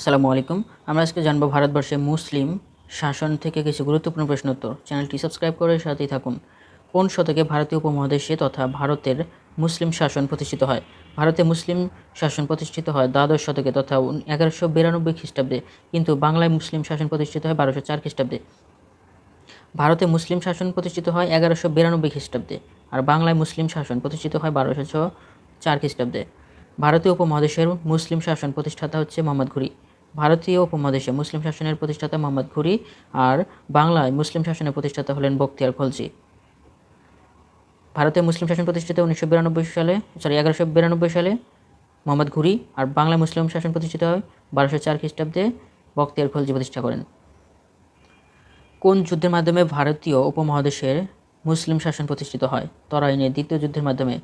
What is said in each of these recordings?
আসসালামু আলাইকুম। আমরা আজকে জানব ভারতবর্ষে মুসলিম শাসন থেকে কিছু গুরুত্বপূর্ণ প্রশ্ন উত্তর। চ্যানেলটি সাবস্ক্রাইব করে সাথেই থাকুন। কোন শতকে ভারতীয় উপমহাদেশে তথা ভারতের মুসলিম শাসন প্রতিষ্ঠিত হয়? ভারতে মুসলিম শাসন প্রতিষ্ঠিত হয় দ্বাদশ শতকে তথা এগারোশো বিরানব্বই খ্রিস্টাব্দে, কিন্তু বাংলায় মুসলিম শাসন প্রতিষ্ঠিত হয় বারোশো চার খ্রিস্টাব্দে। ভারতে মুসলিম শাসন প্রতিষ্ঠিত হয় এগারোশো বিরানব্বই খ্রিস্টাব্দে আর বাংলায় মুসলিম শাসন প্রতিষ্ঠিত হয় বারোশো চার খ্রিস্টাব্দে। ভারতীয় উপমহাদেশের মুসলিম শাসন প্রতিষ্ঠাতা হচ্ছে মোহাম্মদ ঘুরি। ভারতীয় উপমহাদেশে মুসলিম শাসনের প্রতিষ্ঠাতা মোহাম্মদ ঘুরি আর বাংলায় মুসলিম শাসনের প্রতিষ্ঠাতা হলেন বখতিয়ার খলজি। ভারতে মুসলিম শাসন প্রতিষ্ঠিত উনিশশো বিরানব্বই সালে সরি এগারোশো বিরানব্বই সালে মোহাম্মদ ঘুরি আর বাংলায় মুসলিম শাসন প্রতিষ্ঠিত হয় বারোশো চার খ্রিস্টাব্দে বখতিয়ার খলজি প্রতিষ্ঠা করেন। কোন যুদ্ধের মাধ্যমে ভারতীয় উপমহাদেশের মুসলিম শাসন প্রতিষ্ঠিত হয়? তরাইনে দ্বিতীয় যুদ্ধের মাধ্যমে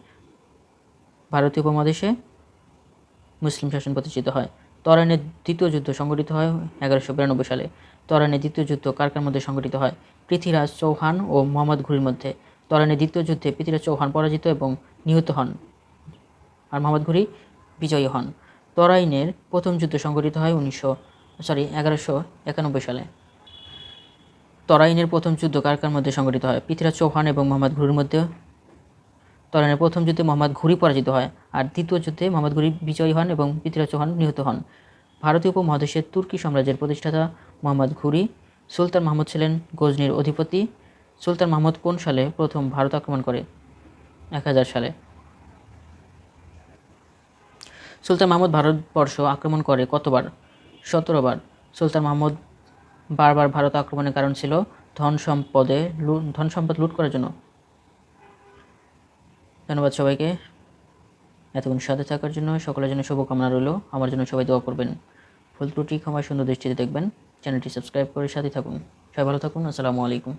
ভারতীয় উপমহাদেশে মুসলিম শাসন প্রতিষ্ঠিত হয়। তরাইনের দ্বিতীয় যুদ্ধ সংগঠিত হয় এগারোশো বিরানব্বই সালে। তরাইনের দ্বিতীয় যুদ্ধ কার কার মধ্যে সংগঠিত হয়? পৃথ্বীরাজ চৌহান ও মোহাম্মদ ঘুরির মধ্যে। তরাইনের দ্বিতীয় যুদ্ধে পৃথ্বীরাজ চৌহান পরাজিত এবং নিহত হন আর মোহাম্মদ ঘুরি বিজয়ী হন। তরাইনের প্রথম যুদ্ধ সংগঠিত হয় উনিশশো সরি এগারোশো একানব্বই সালে। তরাইনের প্রথম যুদ্ধ কার কার মধ্যে সংগঠিত হয়? পৃথ্বীরাজ চৌহান এবং মোহাম্মদ ঘুরির মধ্যে তরাইনের প্রথম যুদ্ধে মোহাম্মদ ঘুরি পরাজিত হয়, আর দ্বিতীয় যুদ্ধে মোহাম্মদ ঘুরি বিজয়ী হন এবং পৃথ্বীরাজ চৌহান নিহত হন। ভারতীয় উপমহাদেশের তুর্কি সাম্রাজ্যের প্রতিষ্ঠাতা মোহাম্মদ ঘুরি, সুলতান মাহমুদ ছিলেন গজনির অধিপতি। সুলতান মাহমুদ কোন সালে প্রথম ভারত আক্রমণ করে? এক হাজার সালে। সুলতান মাহমুদ ভারতবর্ষ আক্রমণ করে কতবার? সতেরো বার সুলতান মাহমুদ বারবার ভারত আক্রমণের কারণ ছিল ধন সম্পদে ধন সম্পদ লুট করার জন্য। ধন্যবাদ সবাইকে। এতক্ষণ সাথে থাকার জন্য সকলের জন্য শুভকামনা রইল। আমার জন্য সবাই দোয়া করবেন। ফুল ত্রুটি ক্ষমা সুন্দর দৃষ্টিতে দেখবেন। চ্যানেলটি সাবস্ক্রাইব করে সাথে থাকুন। সবাই ভালো থাকুন। আসসালামু আলাইকুম।